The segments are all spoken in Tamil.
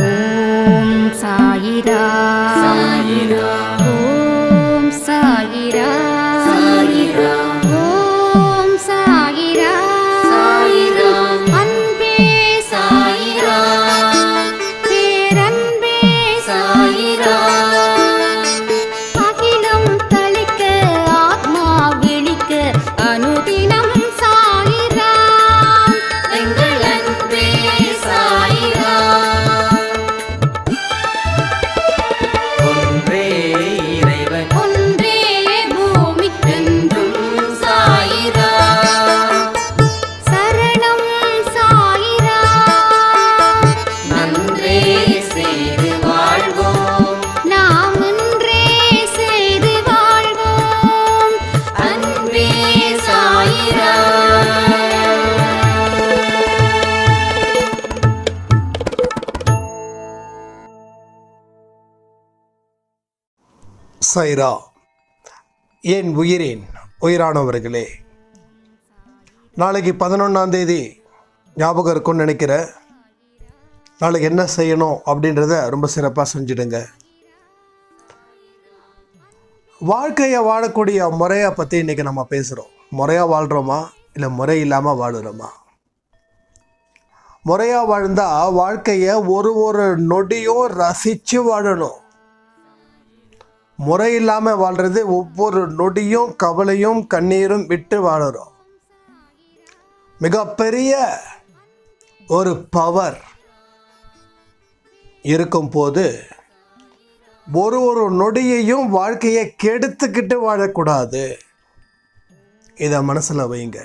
ஓம் சாயிரா சாயிரா ஓம் சைரா என் உயிரின் உயிரானவர்களே. நாளைக்கு பதினொன்றாம் தேதி ஞாபகம் இருக்கும்னு நினைக்கிறேன் நாளைக்கு என்ன செய்யணும் அப்படின்றத ரொம்ப சிறப்பாக செஞ்சுடுங்க. வாழ்க்கையை வாழக்கூடிய முறையை பற்றி இன்றைக்கி நம்ம பேசுகிறோம் முறையாக வாழ்கிறோமா இல்லை முறை இல்லாமல் வாழுறோமா? முறையாக வாழ்ந்தால் வாழ்க்கையை ஒரு ஒரு நொடியும் ரசித்து வாழணும். முறை இல்லாமல் வாழ்கிறது ஒவ்வொரு நொடியும் கவலையும் கண்ணீரும் விட்டு வாழறோம். மிகப்பெரிய ஒரு பவர் இருக்கும்போது ஒரு ஒரு நொடியையும் வாழ்க்கையை கெடுத்துக்கிட்டு வாழக்கூடாது. இதை மனசில் வைங்க.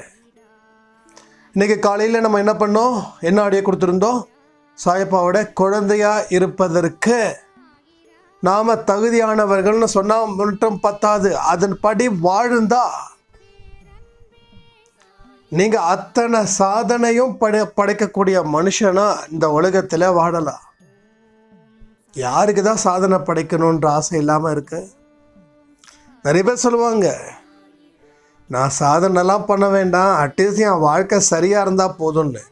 இன்னைக்கு காலையில் நம்ம என்ன பண்ணோம்? என்ன ஆடியோ கொடுத்துருந்தோம்? சாயப்பாவோட குழந்தையாக இருப்பதற்கு நாம் தகுதியானவர்கள்னு சொன்னால் மட்டும் பத்தாது. அதன்படி வாழ்ந்தா. நீங்கள் அத்தனை சாதனையும் படை படைக்கக்கூடிய மனுஷனா இந்த உலகத்தில் வாழலாம். யாருக்கு தான் சாதனை படைக்கணுன்ற ஆசை இல்லாமல் இருக்கு? நிறைய பேர் சொல்லுவாங்க நான் சாதனைலாம் பண்ண வேண்டாம். அட்லீஸ்ட் என் வாழ்க்கை சரியாக இருந்தால் போதும்னு.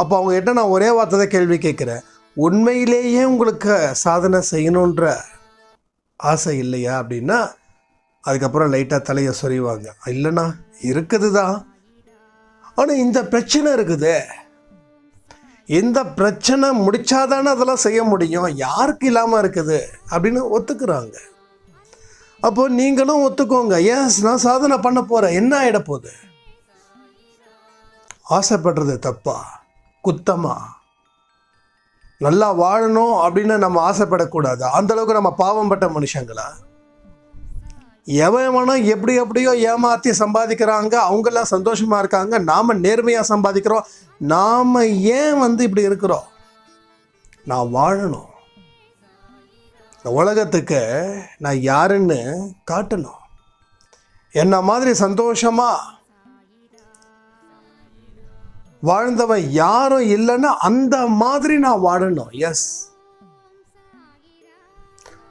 அப்போ அவங்ககிட்ட நான் ஒரே வார்த்தை தான் கேள்வி கேட்குறேன். உண்மையிலேயே உங்களுக்கு சாதனை செய்யணுன்ற ஆசை இல்லையா அப்படின்னா அதுக்கப்புறம் லைட்டாக தலையை சொறிவாங்க. இல்லைண்ணா இருக்குது தான். ஆனால் இந்த பிரச்சனை இருக்குது. இந்த பிரச்சனை முடிச்சாதானே அதெல்லாம் செய்ய முடியும். யாருக்கு இல்லாமல் இருக்குது அப்படின்னு ஒத்துக்கிறாங்க. அப்போ நீங்களும் ஒத்துக்கோங்க. எஸ் நான் சாதனை பண்ண போகிறேன் என்ன ஆகிட போகுது? ஆசைப்படுறது தப்பா? குத்தமாக நல்லா வாழணும் அப்படின்னு நம்ம ஆசைப்படக்கூடாது. அந்தளவுக்கு நம்ம பாவம் பட்ட மனுஷங்களா? எவன் எவனோ எப்படி எப்படியோ ஏமாற்றி சம்பாதிக்கிறாங்க அவங்கெல்லாம் சந்தோஷமாக இருக்காங்க நாம் நேர்மையாக சம்பாதிக்கிறோம். நாம் ஏன் வந்து இப்படி இருக்கிறோம்? நான் வாழணும். இந்த உலகத்துக்கு நான் யாருன்னு காட்டணும். என்ன மாதிரி சந்தோஷமாக வாழ்ந்தவன் யாரும் இல்லைன்னா அந்த மாதிரி நான் வாழணும். எஸ்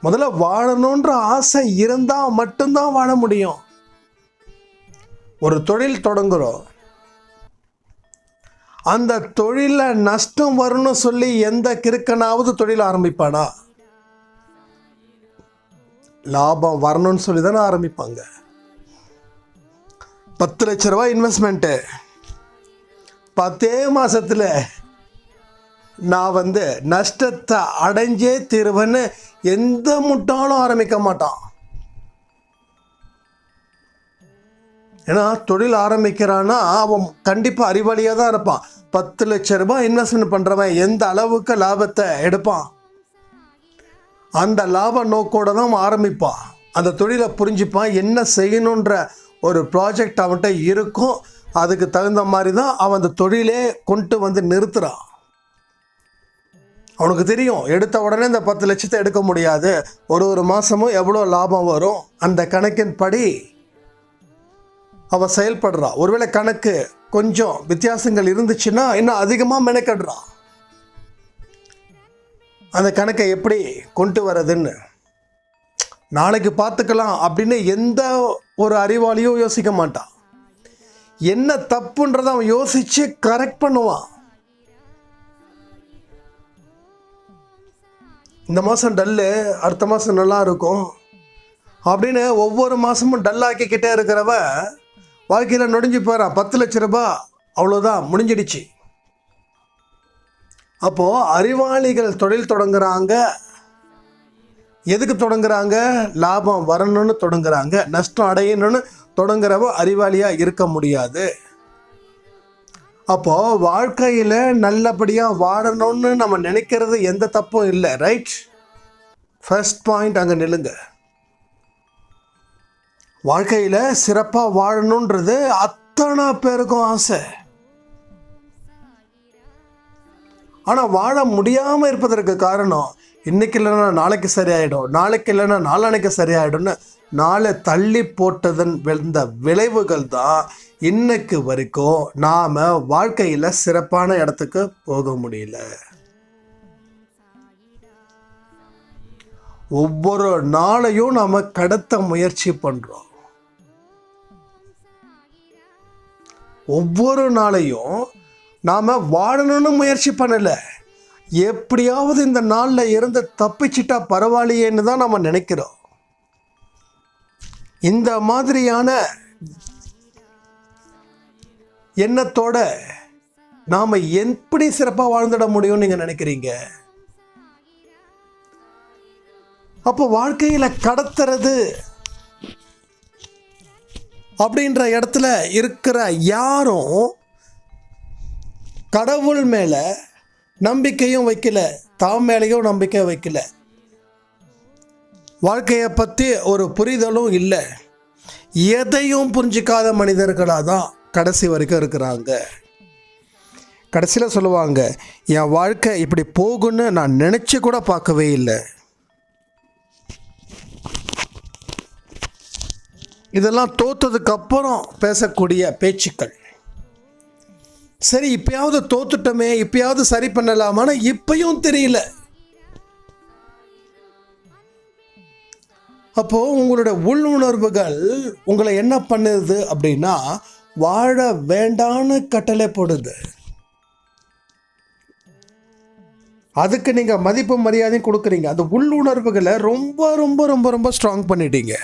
முதல்ல வாழணுன்ற ஆசை இருந்தால் மட்டும்தான் வாழ முடியும். ஒரு தொழில் தொடங்குறோம். அந்த தொழிலில் நஷ்டம் வரும்னு சொல்லி எந்த கிறுக்கனாவது தொழில் ஆரம்பிப்பானா? லாபம் வரணும்னு சொல்லி தானே ஆரம்பிப்பாங்க. பத்து லட்ச ரூபாய் இன்வெஸ்ட்மெண்ட்டு பத்தே மாதத்தில் நான் வந்து நஷ்டத்தை அடைஞ்சே தீருவேன்னு எந்த முட்டாளும் ஆரம்பிக்க மாட்டான். ஏன்னா தொழில் ஆரம்பிக்கிறான்னா அவன் கண்டிப்பாக அறிவாளியாக தான் இருப்பான். பத்து லட்ச ரூபாய் இன்வெஸ்ட்மெண்ட் பண்ணுறவன் எந்த அளவுக்கு லாபத்தை எடுப்பான்? அந்த லாப நோக்கோட தான் ஆரம்பிப்பான். அந்த தொழிலை புரிஞ்சுப்பான் என்ன செய்யணுன்ற ஒரு ப்ராஜெக்ட் அவன்கிட்ட இருக்கும். அதுக்கு தகுந்த மாதிரி தான் அவன் அந்த தொழிலே கொண்டு வந்து நிறுத்துறான். அவனுக்கு தெரியும் எடுத்த உடனே இந்த பத்து லட்சத்தை எடுக்க முடியாது. ஒரு ஒரு மாதமும் எவ்வளோ லாபம் வரும் அந்த கணக்கின் படி அவன் செயல்படுறான். ஒருவேளை கணக்கு கொஞ்சம் வித்தியாசங்கள் இருந்துச்சுன்னா இன்னும் அதிகமாக மெனக்கடுறான். அந்த கணக்கை எப்படி கொண்டு வரதுன்னு? நாளைக்கு பார்த்துக்கலாம் அப்படின்னு எந்த ஒரு அறிவாளியும் யோசிக்க மாட்டான். என்ன தப்புன்றதை அவன் யோசிச்சு கரெக்ட் பண்ணுவான். இந்த மாதம் டல்லு அடுத்த மாதம் நல்லா இருக்கும். அப்படின்னு ஒவ்வொரு மாதமும் டல்லாக்கிக்கிட்டே இருக்கிறவ வாழ்க்கையில் நொடிஞ்சு போகிறான் பத்து லட்ச ரூபாய் அவ்வளோதான் முடிஞ்சிடுச்சு. அப்போது அறிவாளிகள் தொழில் தொடங்குறாங்க. எதுக்கு தொடங்குறாங்க? லாபம் வரணும்னு தொடங்குறாங்க. நஷ்டம் அடையணும்னு தொடங்குறவ அறிவாளியாக இருக்க முடியாது. அப்போ வாழ்க்கையில் நல்லபடியாக வாழணும்னு நம்ம நினைக்கிறது எந்த தப்பும் இல்லை ரைட் ஃபர்ஸ்ட் பாயிண்ட் அங்கே நில்லுங்க. வாழ்க்கையில் சிறப்பாக வாழணுன்றது அத்தனை பேருக்கும் ஆசை. ஆனால் வாழ முடியாமல் இருப்பதற்கு காரணம் இன்னைக்கு இல்லைன்னா நாளைக்கு சரியாயிடும் நாளைக்கு இல்லைன்னா நாளானைக்கு சரியாயிடும்னு நாளை தள்ளி போட்டதன் விழுந்த விளைவுகள் தான் இன்னைக்கு வரைக்கும் நாம் வாழ்க்கையில் சிறப்பான இடத்துக்கு போக முடியல. ஒவ்வொரு நாளையும் நாம் கடத்த முயற்சி பண்ணுறோம் ஒவ்வொரு நாளையும் நாம் வாழணும்னு முயற்சி பண்ணலை. எப்படியாவது இந்த நாளில் இருந்து தப்பிச்சிட்டா பரவாயில்லையேன்னு தான் நம்ம நினைக்கிறோம். இந்த மாதிரியான எண்ணத்தோட நாம் எப்படி சிறப்பாக வாழ்ந்துட முடியும்னு நீங்கள் நினைக்கிறீங்க? அப்போ வாழ்க்கையில் கடத்துறது அப்படின்ற இடத்துல இருக்கிற யாரும் கடவுள் மேலே நம்பிக்கையும் வைக்கல தாம் மேலேயும் நம்பிக்கை வைக்கல. வாழ்க்கையை பற்றி ஒரு புரிதலும் இல்லை. எதையும் புரிஞ்சிக்காத மனிதர்களாக தான் கடைசி வரைக்கும் இருக்கிறாங்க. கடைசியில் சொல்லுவாங்க என் வாழ்க்கை இப்படி போகும்னு நான் நினச்சி கூட பார்க்கவே இல்லை. இதெல்லாம் தோத்ததுக்கப்புறம் பேசக்கூடிய பேச்சுக்கள். சரி இப்பயாவது தோத்துட்டோமே இப்பயாவது சரி பண்ணலாமான்னு இப்பயும் தெரியல. அப்போ உங்களுடைய உள் உணர்வுகள் உங்களை என்ன பண்ணுது அப்படின்னா வாழ வேண்டான்னு கட்டளை போடுது. அதுக்கு நீங்கள் மதிப்பு மரியாதையும் கொடுக்குறீங்க. அந்த உள்ளுணர்வுகளை ரொம்ப ரொம்ப ரொம்ப ரொம்ப ஸ்ட்ராங் பண்ணிட்டீங்க.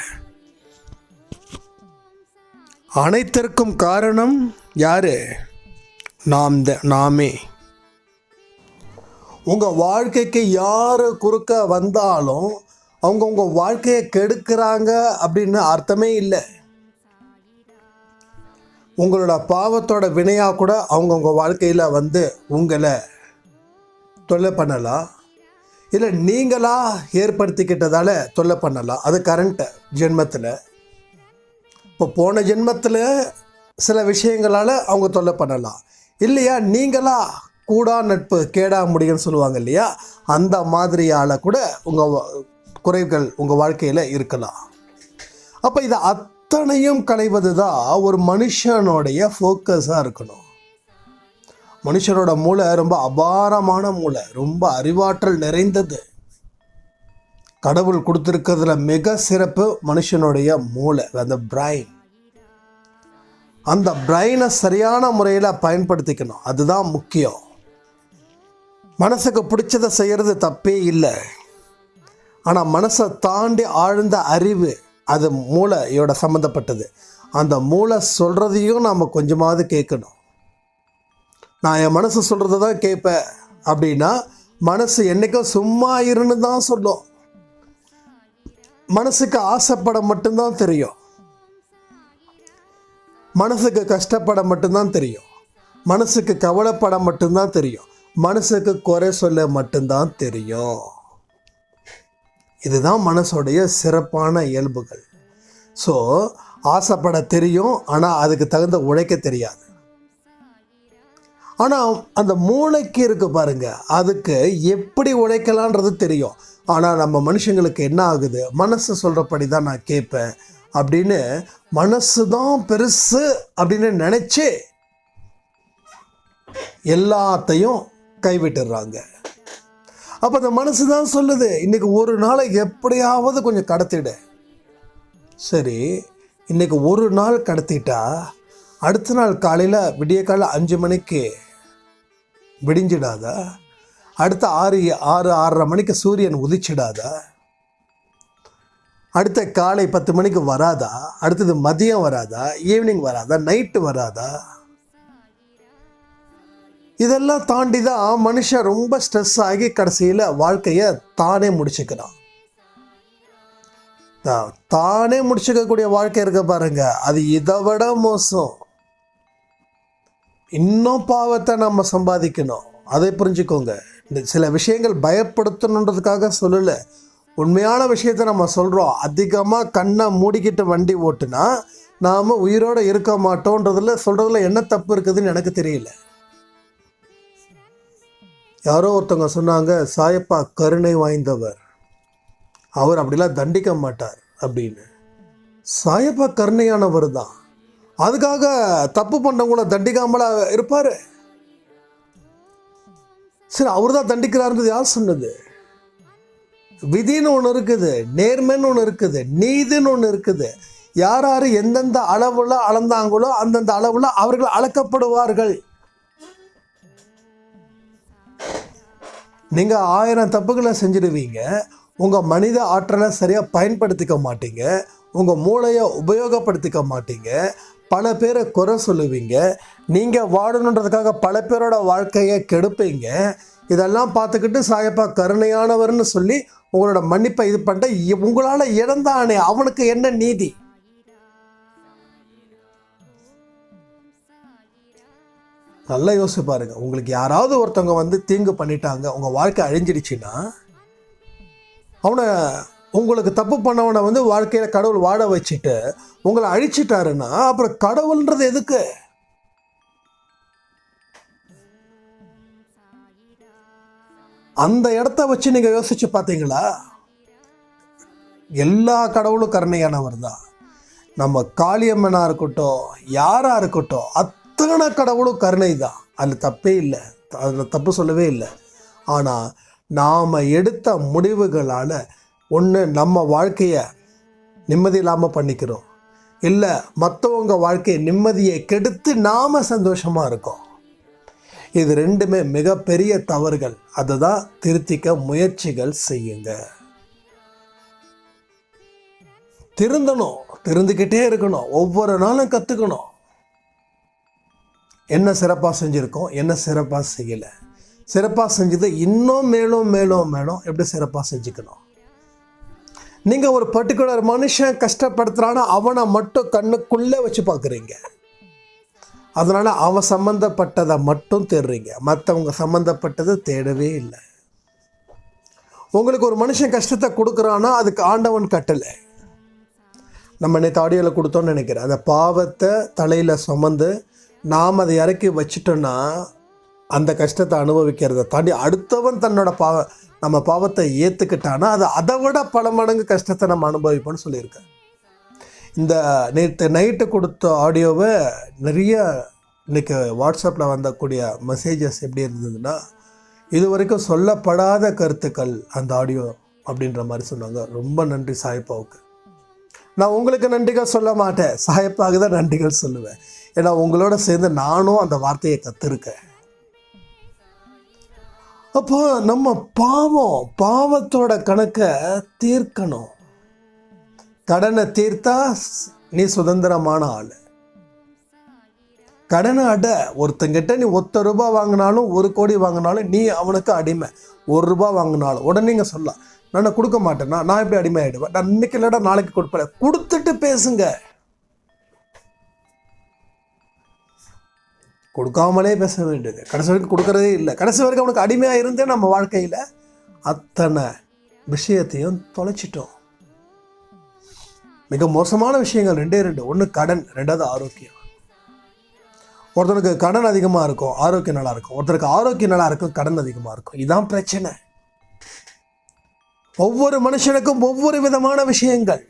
அனைத்திற்கும் காரணம் யாரு? நாம் த நாமே. உங்கள் வாழ்க்கைக்கு யார் குறுக்க வந்தாலும் அவங்கவுங்க வாழ்க்கையை கெடுக்கிறாங்க அப்படின்னு அர்த்தமே இல்லை. உங்களோட பாவத்தோட வினையாக கூட அவங்கவுங்க வாழ்க்கையில் வந்து உங்களை தொல்லை பண்ணலாம் இல்லை நீங்களாக ஏற்படுத்திக்கிட்டதால தொல்லை பண்ணலாம் அது கரண்ட் ஜென்மத்தில். இப்போ போன ஜென்மத்தில் சில விஷயங்களால் அவங்க தொல்லை பண்ணலாம் இல்லையா நீங்களா கூடா நட்பு கேடா முடியும்னு சொல்லுவாங்க இல்லையா? அந்த மாதிரியால் கூட உங்கள் குறைகள் உங்கள் வாழ்க்கையில் இருக்கலாம். அப்போ இதை அத்தனையும் களைவது தான் ஒரு மனுஷனுடைய ஃபோக்கஸாக இருக்கணும். மனுஷனோட மூளை ரொம்ப அபாரமான மூளை ரொம்ப அறிவாற்றல் நிறைந்தது. கடவுள் கொடுத்துருக்கிறதுல மிக சிறப்பு மனுஷனுடைய மூளை அந்த பிரைன் அந்த பிரைனை சரியான முறையில் பயன்படுத்திக்கணும். அதுதான் முக்கியம். மனசுக்கு பிடிச்சதை செய்கிறது தப்பே இல்லை. ஆனால் மனசை தாண்டி ஆழ்ந்த அறிவு அது மூளையோட சம்மந்தப்பட்டது அந்த மூளை சொல்கிறதையும் நாம் கொஞ்சமாவது கேட்கணும். நான் என் மனசு சொல்கிறத தான் கேட்பேன் அப்படின்னா மனசு என்றைக்கும் சும்மா இருன்னு தான் சொல்லும். மனசுக்கு ஆசைப்பட மட்டும்தான் தெரியும். மனசுக்கு கஷ்டப்பட மட்டும்தான் தெரியும். மனசுக்கு கவலைப்பட மட்டும்தான் தெரியும். மனசுக்கு குறை சொல்ல மட்டும்தான் தெரியும். இதுதான் மனசோடைய சிறப்பான இயல்புகள். ஸோ ஆசைப்பட தெரியும் ஆனால் அதுக்கு தகுந்த உழைக்க தெரியாது. ஆனால் அந்த மூளைக்கு இருக்கு பாருங்க அதுக்கு எப்படி உழைக்கலான்றது தெரியும். ஆனால் நம்ம மனுஷங்களுக்கு என்ன ஆகுது? மனசு சொல்கிறபடி தான் நான் கேட்பேன் அப்படின்னு மனசு தான் பெருசு அப்படின்னு நினச்சி எல்லாத்தையும் கைவிட்டுடுறாங்க அப்போ அந்த மனசு தான் சொல்லுது இன்றைக்கி ஒரு நாளை எப்படியாவது கொஞ்சம் கடத்திடு. சரி இன்றைக்கி ஒரு நாள் கடத்திட்டா அடுத்த நாள் காலையில் விடிய காலையில் அஞ்சு மணிக்கு விடிஞ்சிடாதா? அடுத்த ஆறு ஆறு ஆறரை மணிக்கு சூரியன் உதிச்சிடாதா? அடுத்த காலை பத்து மணிக்கு வராதா? அடுத்தது மதியம் வராதா? ஈவினிங் வராதா? நைட்டு வராதா? இதெல்லாம் தாண்டி தான் மனுஷன் ரொம்ப ஸ்ட்ரெஸ் ஆகி கடைசியில் வாழ்க்கையை தானே முடிச்சுக்கிறான். தானே முடிச்சுக்கக்கூடிய வாழ்க்கை இருக்க பாருங்க. அது இதை விட மோசம். இன்னும் பாவத்தை நம்ம சம்பாதிக்கணும். அதை புரிஞ்சுக்கோங்க. இந்த சில விஷயங்கள் பயப்படுத்தணுன்றதுக்காக சொல்லலை. உண்மையான விஷயத்தை நம்ம சொல்கிறோம் அதிகமாக கண்ணை மூடிக்கிட்டு வண்டி ஓட்டுனா நாம் உயிரோடு இருக்க மாட்டோன்றதில் சொல்கிறதுல என்ன தப்பு இருக்குதுன்னு எனக்கு தெரியல. யாரோ ஒருத்தவங்க சொன்னாங்க சாயப்பா கருணை வாய்ந்தவர். அவர் அப்படிலாம் தண்டிக்க மாட்டார் அப்படின்னு. சாயப்பா கருணையானவர் தான். அதுக்காக தப்பு பண்ணவங்கள தண்டிக்காமல இருப்பார். சரி அவர் தான் தண்டிக்கிறாருன்றது யார் சொன்னது? விதின்னு ஒன்று இருக்குது நேர்மைன்னு ஒன்று இருக்குது நீதின்னு ஒன்று இருக்குது. யார் யார் எந்தெந்த அளவில் அளந்தாங்களோ அந்தந்த அளவில் அவர்கள் அளக்கப்படுவார்கள். நீங்கள் ஆயிரம் தப்புகளை செஞ்சிடுவீங்க. உங்கள் மனித ஆற்றலை சரியாக பயன்படுத்திக்க மாட்டீங்க. உங்கள் மூளையை உபயோகப்படுத்திக்க மாட்டீங்க. பல பேரை குறை சொல்லுவீங்க. நீங்கள் வாழணுன்றதுக்காக பல பேரோட வாழ்க்கையை கெடுப்பீங்க. இதெல்லாம் பார்த்துக்கிட்டு சாயப்பா கருணையானவர்னு சொல்லி உங்களோட மன்னிப்பை இது பண்ணிட்டு உங்களால் இழந்தானே அவனுக்கு என்ன நீதி? நல்லா யோசிச்சு பாருங்க. உங்களுக்கு யாராவது ஒருத்தவங்க வந்து தீங்கு பண்ணிட்டாங்க உங்கள் வாழ்க்கை அழிஞ்சிடுச்சுன்னா அவனை உங்களுக்கு தப்பு பண்ணவனை வந்து வாழ்க்கையில் கடவுள் வாட வச்சுட்டு உங்களை அழிச்சிட்டாருன்னா அப்புறம் கடவுள்ன்றது எதுக்கு? அந்த இடத்த வச்சு நீங்கள் யோசிச்சு பார்த்தீங்களா எல்லா கடவுளும் கருணையானவர் தான். நம்ம காளியம்மனாக இருக்கட்டும் யாராக இருக்கட்டும் அத்தனை கடவுளும் கருணை தான் அதில் தப்பே இல்லை. அதில் தப்பு சொல்லவே இல்லை. ஆனால் நாம் எடுத்த முடிவுகளால் ஒன்று நம்ம வாழ்க்கையை நிம்மதி இல்லாமல் பண்ணிக்கிறோம். இல்லை மற்றவங்க வாழ்க்கையை நிம்மதியை கெடுத்து நாம் சந்தோஷமாக இருக்கோம். இது ரெண்டுமே மிகப்பெரிய தவறுகள். அதை தான் திருத்திக்க முயற்சிகள் செய்யுங்க. திருந்தணும். திருந்துக்கிட்டே இருக்கணும். ஒவ்வொரு நாளும் கற்றுக்கணும் என்ன சிறப்பாக செஞ்சுருக்கோம் என்ன சிறப்பாக செய்யலை. சிறப்பாக செஞ்சதை இன்னும் மேலும் மேலும் மேலும் எப்படி சிறப்பாக செஞ்சுக்கணும்? நீங்கள் ஒரு பர்டிகுலர் மனுஷன் கஷ்டப்படுத்துகிறான்னா அவனை மட்டும் கண்ணுக்குள்ளே வச்சு பார்க்குறீங்க. அதனால் அவன் சம்மந்தப்பட்டதை மட்டும் தேடுறீங்க. மற்றவங்க சம்மந்தப்பட்டதை தேடவே இல்லை. உங்களுக்கு ஒரு மனுஷன் கஷ்டத்தை கொடுக்குறான்னா அதுக்கு ஆண்டவன் கட்டலை. நம்ம நேற்று ஆடியோவில் கொடுத்தோன்னு நினைக்கிறேன். அந்த பாவத்தை தலையில் சுமந்து நாம் அதை இறக்கி வச்சிட்டோன்னா அந்த கஷ்டத்தை அனுபவிக்கிறத தாண்டி அடுத்தவன் தன்னோட பாவ நம்ம பாவத்தை ஏற்றுக்கிட்டானா அது அதை விட பல மடங்கு கஷ்டத்தை நம்ம அனுபவிப்போம்னு சொல்லியிருக்கேன் இந்த நேற்று நைட்டு கொடுத்த ஆடியோவை நிறைய இன்றைக்கி வாட்ஸ்அப்பில் வந்தக்கூடிய மெசேஜஸ் எப்படி இருந்ததுன்னா இது வரைக்கும் சொல்லப்படாத கருத்துக்கள் அந்த ஆடியோ அப்படின்ற மாதிரி சொன்னாங்க. ரொம்ப நன்றி சாயப்பாவுக்கு. நான் உங்களுக்கு நன்றிகள் சொல்ல மாட்டேன். சாயப்பாவுக்கு தான் நன்றிகள் சொல்லுவேன். ஏன்னா உங்களோட சேர்ந்து நானும் அந்த வார்த்தையை கற்றுருக்கேன் அப்போ நம்ம பாவம் பாவத்தோட கணக்கை தீர்க்கணும். கடனை தீர்த்தா நீ சுதந்திரமான ஆள். கடனை அட ஒருத்தங்கிட்ட நீ ஒத்த ரூபாய் வாங்கினாலும் ஒரு கோடி வாங்கினாலும் நீ அவனுக்கு அடிமை. ஒரு ரூபாய் வாங்கினாலும். உடனே நீங்கள் சொல்லலாம். நான் கொடுக்க மாட்டேன்னா நான் எப்படி அடிமை ஆகிடுவேன் நான் இன்னைக்கு இல்லைடா நாளைக்கு கொடுப்பேன். கொடுத்துட்டு பேசுங்க. கொடுக்காமலே பேச வேண்டியது. கடைசி வரைக்கும் கொடுக்கறதே இல்லை. கடைசி வரைக்கும் அவனுக்கு அடிமையாக இருந்தே நம்ம வாழ்க்கையில் அத்தனை விஷயத்தையும் தொலைச்சிட்டோம். மிக மோசமான விஷயங்கள் ரெண்டே ரெண்டு. ஒன்று கடன் ரெண்டாவது ஆரோக்கியம். ஒருத்தருக்கு கடன் அதிகமாக இருக்கும் ஆரோக்கியம் நல்லா இருக்கும். ஒருத்தருக்கு ஆரோக்கியம் நல்லா இருக்கும் கடன் அதிகமாக இருக்கும். இதுதான் பிரச்சனை. ஒவ்வொரு மனுஷனுக்கும் ஒவ்வொரு விதமான விஷயங்கள்.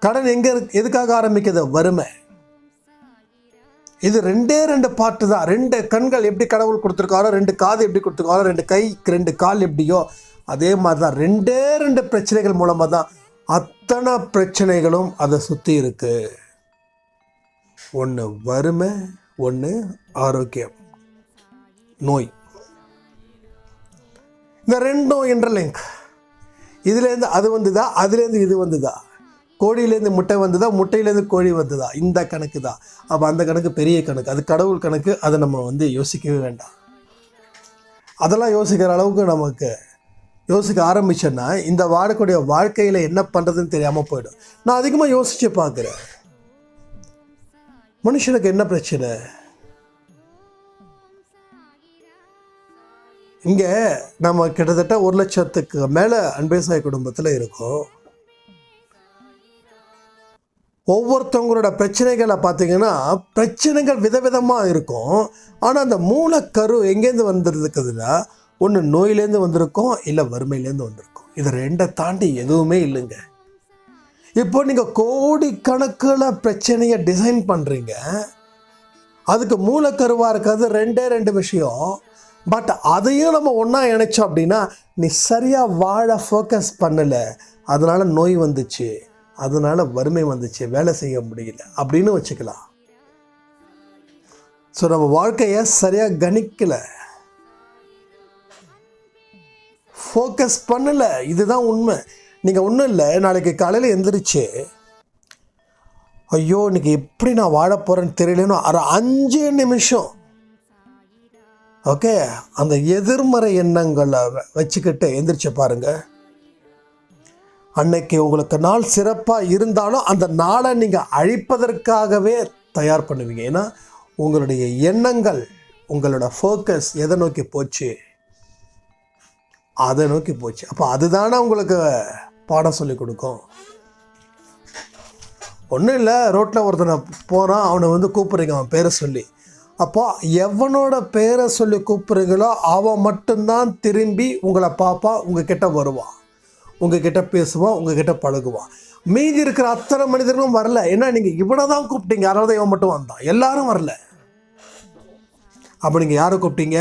கடன் எங்கே எதுக்காக ஆரம்பிக்கிறது வறுமை. இது ரெண்டே ரெண்டு பாட்டு தான். ரெண்டு கண்கள் எப்படி கடவுள் கொடுத்துருக்காரோ ரெண்டு காது எப்படி கொடுத்துருக்காரோ ரெண்டு கை ரெண்டு கால் எப்படியோ அதே மாதிரி தான் ரெண்டே ரெண்டு பிரச்சனைகள் மூலமாக தான் அத்தனை பிரச்சனைகளும் அதை சுற்றி இருக்கு. ஒன்று வறுமை ஒன்று ஆரோக்கியம். நோய். இந்த ரெண்டும் இன்டர்லிங்க் இதுலேருந்து அது வந்துதா? அதுலேருந்து இது வந்துதா? கோழியிலேருந்து முட்டை வந்துதா? முட்டையிலேருந்து கோழி வந்துதா? இந்த கணக்கு தான். அப்போ அந்த கணக்கு பெரிய கணக்கு. அது கடவுள் கணக்கு. அதை நம்ம வந்து யோசிக்கவே வேண்டாம். அதெல்லாம் யோசிக்கிற அளவுக்கு நமக்கு யோசிக்க ஆரம்பிச்சேன்னா இந்த வாழக்கூடிய வாழ்க்கையில் என்ன பண்ணுறதுன்னு தெரியாமல் போயிடும். நான் அதிகமாக யோசித்து பார்க்குறேன். மனுஷனுக்கு என்ன பிரச்சனை? இங்கே நம்ம கிட்டத்தட்ட ஒரு லட்சத்துக்கு மேலே அன்பேசாய் குடும்பத்தில் இருக்கோம். ஒவ்வொருத்தவங்களோட பிரச்சனைகளை பார்த்தீங்கன்னா பிரச்சனைகள் விதவிதமாக இருக்கும். ஆனால் அந்த மூலக்கரு எங்கேருந்து வந்துருக்குதுல ஒன்று நோயிலேருந்து வந்திருக்கும் இல்லை வறுமையிலேருந்து வந்திருக்கும். இது ரெண்டை தாண்டி எதுவுமே இல்லைங்க. இப்போ நீங்கள் கோடிக்கணக்கில் பிரச்சனையை டிசைன் பண்ணுறீங்க அதுக்கு மூலக்கருவாக இருக்கிறது ரெண்டே ரெண்டு விஷயம். பட் அதையும் நம்ம ஒன்றா இணைச்சோம் அப்படின்னா நீ சரியாக வாழ ஃபோக்கஸ் பண்ணலை. அதனால் நோய் வந்துச்சு. அதனால் வறுமை வந்துச்சு வேலை செய்ய முடியல அப்படின்னு வச்சுக்கலாம். ஸோ நம்ம வாழ்க்கையை சரியாக கணிக்கலை. ஃபோக்கஸ் பண்ணலை. இதுதான் உண்மை. நீங்கள் ஒன்றும் இல்லை நாளைக்கு காலையில் எந்திரிச்சு ஐயோ இன்றைக்கி எப்படி நான் வாழ போகிறேன்னு தெரியலன்னு ஒரு அஞ்சு நிமிஷம். ஓகே அந்த எதிர்மறை எண்ணங்களை வ- வச்சுக்கிட்டு எந்திரிச்சு பாருங்கள் அன்னைக்கு உங்களுக்கு நாள் சிறப்பாக இருந்தாலும் அந்த நாளை நீங்கள் அழிப்பதற்காகவே தயார் பண்ணுவீங்க. ஏன்னா உங்களுடைய எண்ணங்கள் உங்களோட ஃபோக்கஸ் எதை நோக்கி போச்சு? அதை நோக்கி போச்சு. அப்போ அதுதானே உங்களுக்கு பாடம் சொல்லி கொடுக்கும். ஒன்றும் இல்லை ரோட்டில் ஒருத்தனை போகிறான் அவனை வந்து கூப்பிட்றீங்க அவன் பேரை சொல்லி. அப்போ எவனோட பேரை சொல்லி கூப்பிட்றீங்களோ அவன் மட்டும்தான் திரும்பி உங்களை பார்ப்பா உங்ககிட்ட வருவான். உங்ககிட்ட பேசுவான் உங்ககிட்ட பழகுவான். மீதி இருக்கிற அத்தனை மனிதர்களும் வரல. ஏன்னா நீங்கள் இவனை தான் கூப்பிட்டீங்க? அதனால தான் இவன் மட்டும் வந்தான். எல்லாரும் வரல. அப்போ நீங்கள் யாரை கூப்பிட்டீங்க?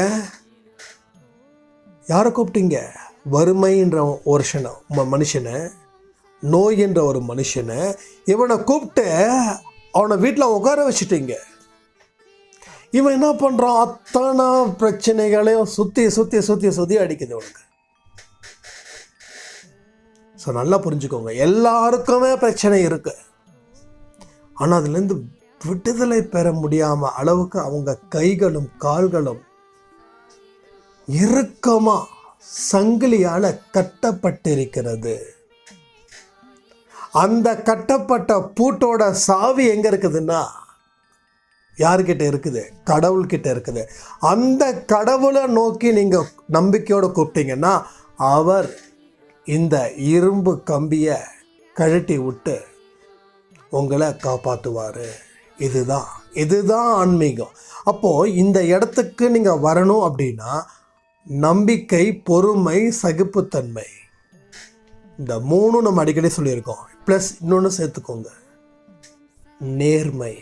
யாரை கூப்பிட்டீங்க? வறுமைன்ற ஒருஷனை மனுஷனை நோய் என்ற ஒரு மனுஷனை இவனை கூப்பிட்டு அவனை வீட்டில் உட்கார வச்சுட்டீங்க. இவன் என்ன பண்ணுறான் அத்தனை பிரச்சனைகளையும் சுற்றி சுற்றி சுற்றி சுற்றி அடிக்குது இவனுக்கு. ஸோ நல்லா புரிஞ்சுக்கோங்க. எல்லாருக்குமே பிரச்சனை இருக்குது ஆனால் அதுலேருந்து விடுதலை பெற முடியாமல் அளவுக்கு அவங்க கைகளும் கால்களும் இறுக்கமாக சங்கிலியால் கட்டப்பட்டிருக்கிறது. அந்த கட்டப்பட்ட பூட்டோட சாவி எங்கே இருக்குதுன்னா யார்கிட்ட இருக்குது? கடவுள்கிட்ட இருக்குது. அந்த கடவுளை நோக்கி நீங்கள் நம்பிக்கையோடு கூப்பிட்டீங்கன்னா அவர் இந்த இரும்பு கம்பியை கழட்டி விட்டு உங்களை காப்பாற்றுவார் இதுதான் இதுதான் ஆன்மீகம். அப்போது இந்த இடத்துக்கு நீங்கள் வரணும் அப்படின்னா நம்பிக்கை பொறுமை சகிப்புத்தன்மை. இந்த மூணும் நம்ம அடிக்கடி சொல்லியிருக்கோம். ப்ளஸ் இன்னொன்று சேர்த்துக்கோங்க. நேர்மை.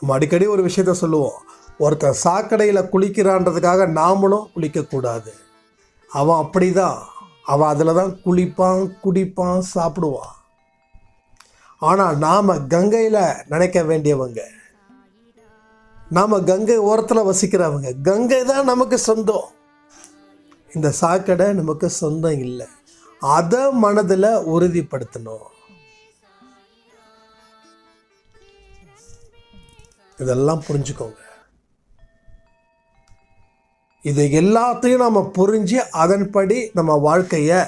நம்ம அடிக்கடி ஒரு விஷயத்த சொல்லுவோம். ஒருத்தர் சாக்கடையில் குளிக்கிறான்றதுக்காக நாமளும் குளிக்கக்கூடாது. அவன் அப்படிதான். அவன் அதில் தான் குளிப்பான் குடிப்பான் சாப்பிடுவான். ஆனால் நாம் கங்கையில் நினைக்க வேண்டியவங்க நாம் கங்கை ஓரத்தில் வசிக்கிறவங்க கங்கை தான் நமக்கு சொந்தம். இந்த சாக்கடை நமக்கு சொந்தம் இல்லை. அதை மனதில் உறுதிப்படுத்தணும். இதெல்லாம் புரிஞ்சுக்கோங்க. இது எல்லாத்தையும் நம்ம புரிஞ்சு அதன்படி நம்ம வாழ்க்கையை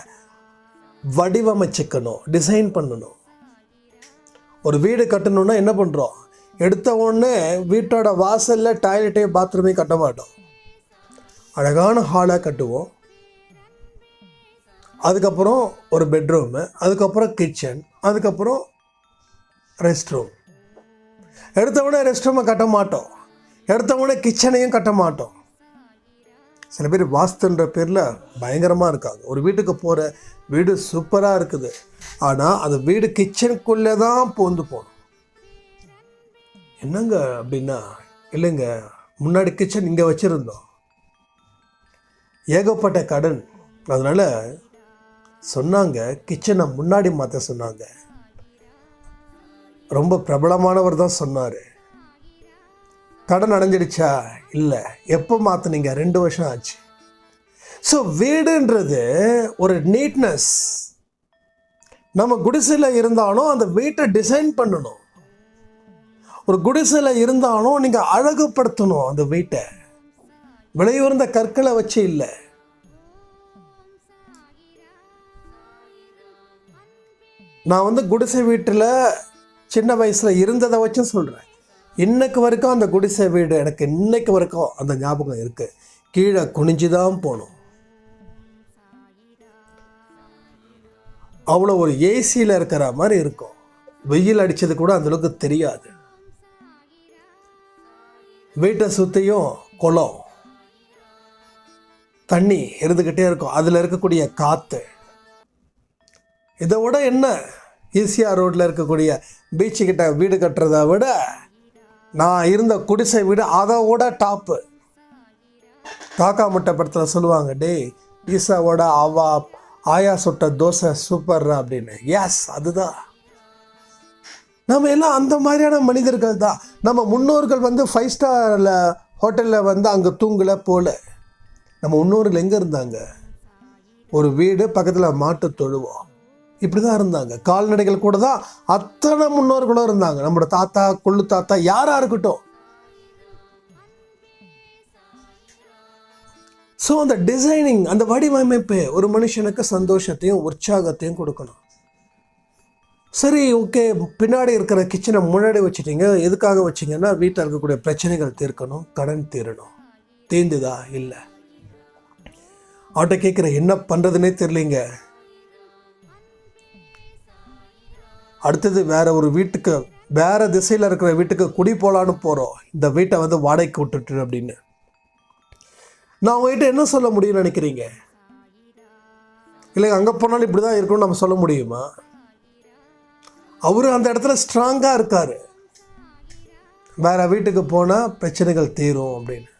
வடிவமைச்சுக்கணும் டிசைன் பண்ணணும். ஒரு வீடு கட்டணும்னா என்ன பண்ணுறோம் எடுத்த உடனே வீட்டோட வாசலில் டாய்லெட்டையும் பாத்ரூமையும் கட்ட மாட்டோம். அழகான ஹாலாக கட்டுவோம். அதுக்கப்புறம் ஒரு பெட்ரூமு அதுக்கப்புறம் கிச்சன் அதுக்கப்புறம் ரெஸ்ட் ரூம் எடுத்த உடனே ரெஸ்ட் ரூமை கட்ட மாட்டோம். எடுத்த உடனே கிச்சனையும் கட்ட மாட்டோம். சில பேர் வாஸ்துன்ற பேரில் பயங்கரமாக இருக்காங்க. ஒரு வீட்டுக்கு போகிற வீடு சூப்பராக இருக்குது. ஆனால் அந்த வீடு கிச்சனுக்குள்ளே தான் போந்து போகணும். என்னங்க அப்படின்னா இல்லைங்க முன்னாடி கிச்சன் இங்கே வச்சுருந்தோம். ஏகப்பட்ட கடன். அதனால் சொன்னாங்க கிச்சனை முன்னாடி மாற்ற சொன்னாங்க. ரொம்ப பிரபலமானவர் தான் சொன்னார். கடன் அடைஞ்சிடுச்சா? இல்லை. எப்போ மாற்றினீங்க ரெண்டு வருஷம் ஆச்சு. ஸோ வீடுன்றது ஒரு நீட்னஸ் நம்ம குடிசையில் இருந்தாலும் அந்த வீட்டை டிசைன் பண்ணணும். ஒரு குடிசையில் இருந்தாலும் நீங்கள் அழகுபடுத்தணும் அந்த வீட்டை. விலையுயர்ந்த கற்களை வச்சு இல்லை. நான் வந்து குடிசை வீட்டில் சின்ன வயசில் இருந்ததை வச்சும் சொல்கிறேன் இன்னைக்கு வரைக்கும் அந்த குடிசை வீடு எனக்கு இன்னைக்கு வரைக்கும் அந்த ஞாபகம் இருக்குது கீழே குனிஞ்சு தான் போகணும். அவ்வளோ ஒரு ஏசியில் இருக்கிற மாதிரி இருக்கும். வெயில் அடித்தது கூட அந்தளவுக்கு தெரியாது. வீட்டை சுற்றியும் குளம். தண்ணி இருந்துக்கிட்டே இருக்கும். அதில் இருக்கக்கூடிய காற்று இதை விட என்ன? ஈசிஆர் ரோட்டில் இருக்கக்கூடிய பீச்சுக்கிட்ட வீடு கட்டுறதை விட நான் இருந்த குடிசை வீடு அதை விட டாப்பு காக்கா முட்டை படத்தில் சொல்லுவாங்க டேய் ஈசாவோட அவா ஆயா சுட்ட தோசை சூப்பர் அப்படின்னு. எஸ் அதுதான். நம்ம எல்லாம் அந்த மாதிரியான மனிதர்கள் தான். நம்ம முன்னோர்கள் வந்து ஃபைவ் ஸ்டாரில் ஹோட்டலில் வந்து அங்கே தூங்கலை போல. நம்ம முன்னோர்கள் எங்கே இருந்தாங்க? ஒரு வீடு பக்கத்தில் மாட்டு தொழுவோம். இப்படி தான் இருந்தாங்க. கால்நடைகள் கூட தான் அத்தனை முன்னோர்களும் இருந்தாங்க. நம்மளோட தாத்தா கொள்ளு தாத்தா யாராக இருக்கட்டும். ஸோ அந்த டிசைனிங் அந்த வடிவமைப்பு ஒரு மனுஷனுக்கு சந்தோஷத்தையும் உற்சாகத்தையும் கொடுக்கணும். சரி ஓகே பின்னாடி இருக்கிற கிச்சனை முன்னாடி வச்சுட்டீங்க. எதுக்காக வச்சிங்கன்னா வீட்டில் இருக்கக்கூடிய பிரச்சனைகள் தீர்க்கணும் கடன் தீரணும். தீர்ந்துதா இல்லை. அவட்ட கேட்குற என்ன பண்ணுறதுனே தெரியலிங்க. அடுத்தது வேற ஒரு வீட்டுக்கு வேறு திசையில் இருக்கிற வீட்டுக்கு குடி போகலான்னு போகிறோம் இந்த வீட்டை வந்து வாடகைக்கு விட்டுட்டு அப்படின்னு. நான் உங்ககிட்ட என்ன சொல்ல முடியும்னு நினைக்கிறீங்க? இல்லை அங்கே போனாலும் இப்படி தான் இருக்கும்னு நம்ம சொல்ல முடியுமா? அவர் அந்த இடத்துல ஸ்ட்ராங்காக இருக்கார். வேற வீட்டுக்கு போனால் பிரச்சனைகள் தீரும் அப்படின்னு.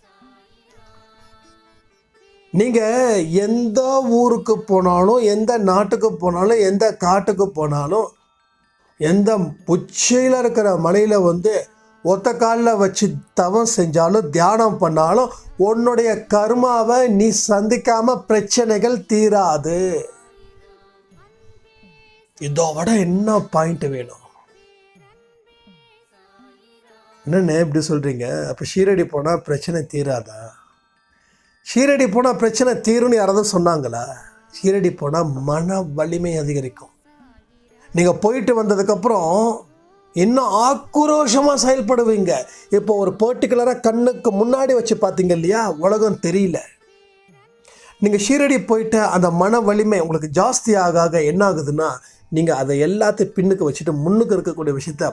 நீங்கள் எந்த ஊருக்கு போனாலும் எந்த நாட்டுக்கு போனாலும் எந்த காட்டுக்கு போனாலும் எந்த உச்சியில் இருக்கிற மலையில் வந்து ஒத்த காலில் வச்சு தவம் செஞ்சாலும் தியானம் பண்ணாலும் உன்னுடைய கர்மாவை நீ சந்திக்காம பிரச்சனைகள் தீராது. இதோட என்ன பாயிண்ட் வேணும்? என்னண்ணே இப்படி சொல்கிறீங்க அப்போ ஷீரடி போனால் பிரச்சனை தீராதா? ஷீரடி போனால் பிரச்சனை தீரும்னு யாராவது சொன்னாங்களா? ஷீரடி போனால் மன வலிமை அதிகரிக்கும். நீங்கள் போயிட்டு வந்ததுக்கப்புறம் இன்னும் ஆக்ரோஷமாக செயல்படுவீங்க. இப்போ ஒரு பர்டிகுலராக கண்ணுக்கு முன்னாடி வச்சு பார்த்தீங்க இல்லையா? உலகம் தெரியல. நீங்கள் ஷீரடி போயிட்டு அந்த மன வலிமை உங்களுக்கு ஜாஸ்தி ஆக ஆக என்ன ஆகுதுன்னா நீங்கள் அதை எல்லாத்தையும் பின்னுக்கு வச்சுட்டு முன்னுக்கு இருக்கக்கூடிய விஷயத்த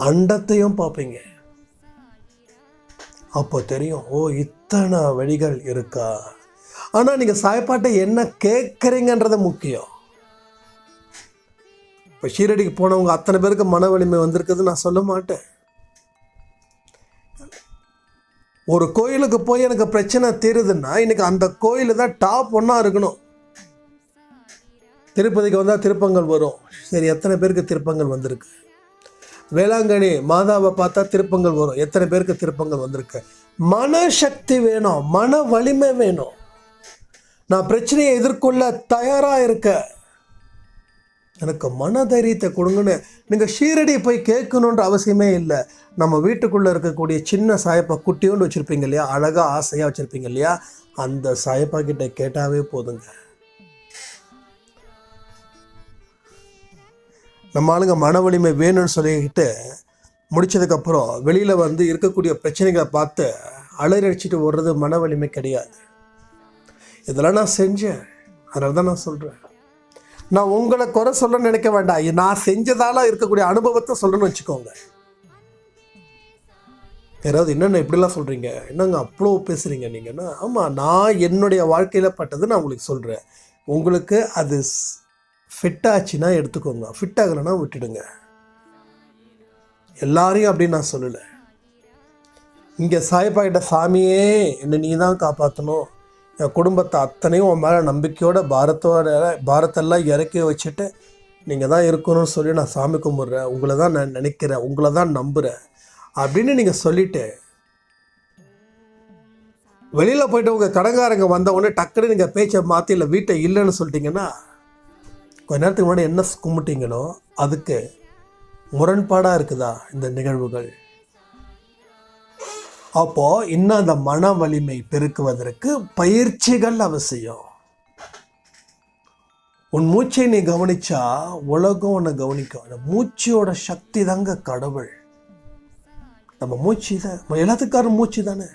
அண்டத்தையும் பார்ப்பீங்க. அப்போ தெரியும் ஓ இத்தனை வழிகள் இருக்கா? ஆனால் நீங்கள் சாய்ப்பாட்டை என்ன கேட்குறீங்கன்றது முக்கியம். இப்போ ஷீரடிக்கு போனவங்க அத்தனை பேருக்கு மன வலிமை வந்திருக்குது நான் சொல்ல மாட்டேன். ஒரு கோயிலுக்கு போய் எனக்கு பிரச்சனை தீருதுன்னா இன்னைக்கு அந்த கோயில் தான் டாப் ஒன்றா இருக்கணும். திருப்பதிக்கு வந்தால் திருப்பங்கள் வரும். சரி எத்தனை பேருக்கு திருப்பங்கள் வந்திருக்கு? வேளாங்கண்ணி மாதாவை பார்த்தா திருப்பங்கள் வரும். எத்தனை பேருக்கு திருப்பங்கள் வந்திருக்கு? மனசக்தி வேணும் மன வலிமை வேணும். நான் பிரச்சனையை எதிர்கொள்ள தயாராக இருக்கேன். எனக்கு மன தைரியத்தை கொடுங்கன்னு நீங்கள் ஷீரடி போய் கேட்கணுன்ற அவசியமே இல்லை. நம்ம வீட்டுக்குள்ளே இருக்கக்கூடிய சின்ன சாயப்பா குட்டியோண்டு வச்சுருப்பீங்க இல்லையா? அழகாக ஆசையாக வச்சுருப்பீங்க இல்லையா? அந்த சாயப்பா கிட்டே கேட்டாவே போதுங்க. நம்ம ஆளுங்க மன வலிமை வேணும்னு சொல்லிக்கிட்டு முடிச்சதுக்கப்புறம் வெளியில் வந்து இருக்கக்கூடிய பிரச்சனைகளை பார்த்து அலறடிச்சிட்டு ஓடுறது மன வலிமை கிடையாது. இதெல்லாம் நான் செஞ்சேன். அதனால தான் நான் சொல்கிறேன் நான் உங்களை குறை சொல்ல நினைக்க வேண்டாம். நான் செஞ்சதால இருக்கக்கூடிய அனுபவத்தை சொல்லணும்னு வச்சுக்கோங்க. யாராவது என்னென்ன இப்படிலாம் சொல்கிறீங்க என்னங்க அவ்வளோ பேசுகிறீங்க நீங்கன்னா ஆமாம் நான் என்னுடைய வாழ்க்கையில் பட்டது நான் உங்களுக்கு சொல்கிறேன் உங்களுக்கு அது ஃபிட் ஆச்சுன்னா எடுத்துக்கோங்க. ஃபிட் ஆகலைன்னா விட்டுடுங்க. எல்லாரையும் அப்படின்னு நான் சொல்லலை. இங்கே சாய்பாகிட்ட சாமியே என்னை நீ தான் காப்பாற்றணும் குடும்பத்தை அத்தனையும் உன் மேலே நம்பிக்கையோட பாரத்தோட பாரத்தெல்லாம் இறக்கி வச்சுட்டு நீங்கள் தான் இருக்கணும்னு சொல்லி நான் சாமி கும்பிட்றேன். உங்களை தான் நான் நினைக்கிறேன். உங்களை தான் நம்புகிறேன் அப்படின்னு நீங்கள் சொல்லிட்டு வெளியில் போயிட்டு உங்கள் கடங்காரங்க வந்தவொடனே டக்குன்னு நீங்கள் பேச்சை மாற்றி இல்லை வீட்டை இல்லைன்னு சொல்லிட்டீங்கன்னா கொஞ்ச நேரத்துக்கு முன்னாடி என்ன கும்பிட்டீங்களோ அதுக்கு முரண்பாடாக இருக்குதா இந்த நிகழ்வுகள்? அப்போது இன்னும் அந்த மன வலிமை பெருக்குவதற்கு பயிற்சிகள் அவசியம். உன் மூச்சை நீ கவனிச்சா உலகம் உன்னை கவனிக்கும். அந்த மூச்சோட சக்தி தாங்க கடவுள். நம்ம மூச்சு தான் எல்லாத்துக்காரும் மூச்சு தானே?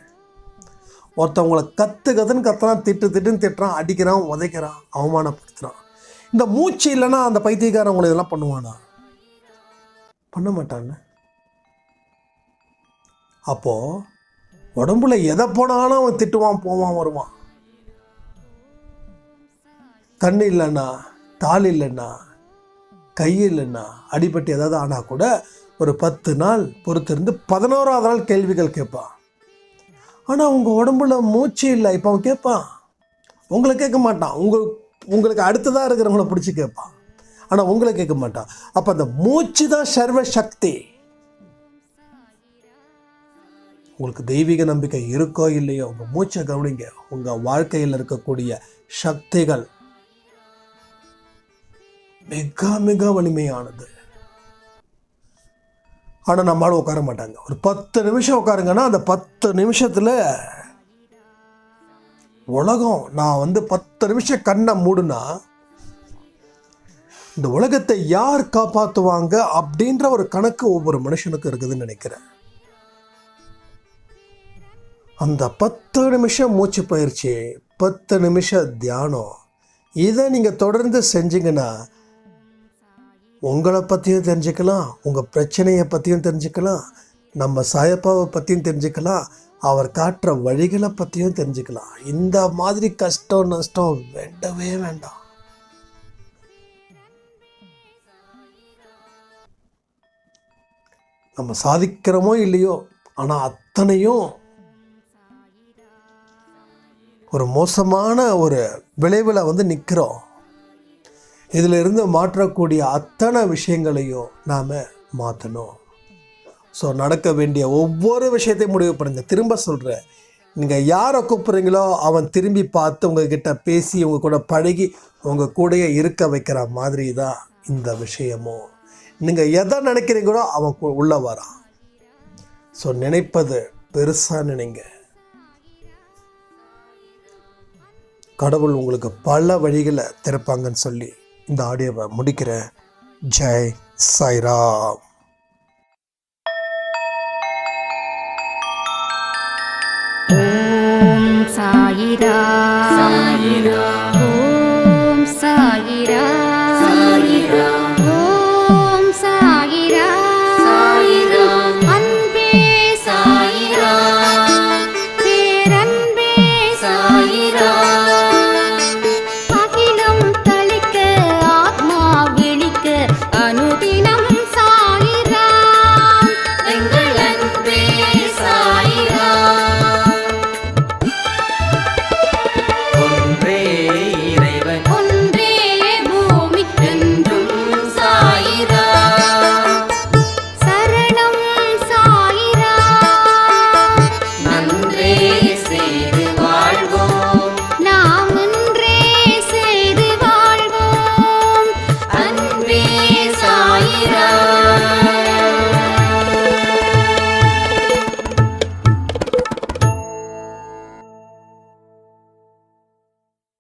ஒருத்தவங்களை கத்து கத்துன்னு கத்துறான் திட்டு திட்டுன்னு திட்டுறான் அடிக்கிறான் உதைக்கிறான் அவமானப்படுத்துகிறான் இந்த மூச்சு இல்லைன்னா அந்த பைத்தியக்காரன் உங்களை இதெல்லாம் பண்ணுவானா? பண்ண மாட்டான்னு அப்போது உடம்புல எதை போனாலும் அவன் திட்டுவான் போவான் வருவான். கண் இல்லைன்னா தால் இல்லைன்னா கை இல்லைன்னா அடிபட்டு ஏதாவது ஆனால் கூட ஒரு பத்து நாள் பொறுத்திருந்து பதினோராவது நாள் கேள்விகள் கேட்பான். ஆனால் உங்கள் உடம்புல மூச்சு இல்லை இப்போ அவன் கேட்பான். உங்களை கேட்க மாட்டான். உங்கள் உங்களுக்கு அடுத்ததாக இருக்கிறவங்கள பிடிச்சி கேட்பான். ஆனால் உங்களை கேட்க மாட்டான். அப்போ அந்த மூச்சு தான் சர்வ சக்தி உங்களுக்கு தெய்வீக நம்பிக்கை இருக்கோ இல்லையோ உங்கள் மூச்சை கவனிங்க. உங்கள் வாழ்க்கையில் இருக்கக்கூடிய சக்திகள் மிக மிக வலிமையானது. ஆனால் நம்மளால் உட்கார மாட்டாங்க. ஒரு பத்து நிமிஷம் உட்காருங்கன்னா அந்த பத்து நிமிஷத்தில் உலகம் நான் வந்து பத்து நிமிஷம் கண்ணை மூடுனா இந்த உலகத்தை யார் காப்பாற்றுவாங்க அப்படின்ற ஒரு கணக்கு ஒவ்வொரு மனுஷனுக்கும் இருக்குதுன்னு நினைக்கிறேன். அந்த பத்து நிமிஷம் மூச்சு பயிற்சி பத்து நிமிஷம் தியானம் இதை நீங்கள் தொடர்ந்து செஞ்சீங்கன்னா உங்களை பற்றியும் தெரிஞ்சுக்கலாம் உங்கள் பிரச்சனையை பற்றியும் தெரிஞ்சுக்கலாம் நம்ம சாயப்பாவை பற்றியும் தெரிஞ்சுக்கலாம் அவர் காட்டுற வழிகளை பற்றியும் தெரிஞ்சுக்கலாம். இந்த மாதிரி கஷ்டம் நஷ்டம் வேண்டவே வேண்டாம். நம்ம சாதிக்கிறோமோ இல்லையோ ஆனால் அத்தனையும் ஒரு மோசமான ஒரு விளைவில் வந்து நிற்கிறோம் இதில் இருந்து மாற்றக்கூடிய அத்தனை விஷயங்களையும் நாம் மாற்றணும் ஸோ நடக்க வேண்டிய ஒவ்வொரு விஷயத்தையும் முடிவு பண்ணுங்க. திரும்ப சொல்கிறேன் நீங்கள் யாரை கூப்பிட்றீங்களோ அவன் திரும்பி பார்த்து உங்ககிட்ட பேசி உங்கள் கூட பழகி உங்கள் கூடயே இருக்க வைக்கிற மாதிரி தான் இந்த விஷயமும். நீங்கள் எதை நினைக்கிறீங்களோ அவன் உள்ளே வரான். ஸோ நினைப்பது பெருசாக நினைங்க. கடவுள் உங்களுக்கு பல வழிகளை திறப்பாங்கன்னு சொல்லி இந்த ஆடியோவை முடிக்கிறேன். ஜெய் சாய்ராம். சாயிரா சாயிரா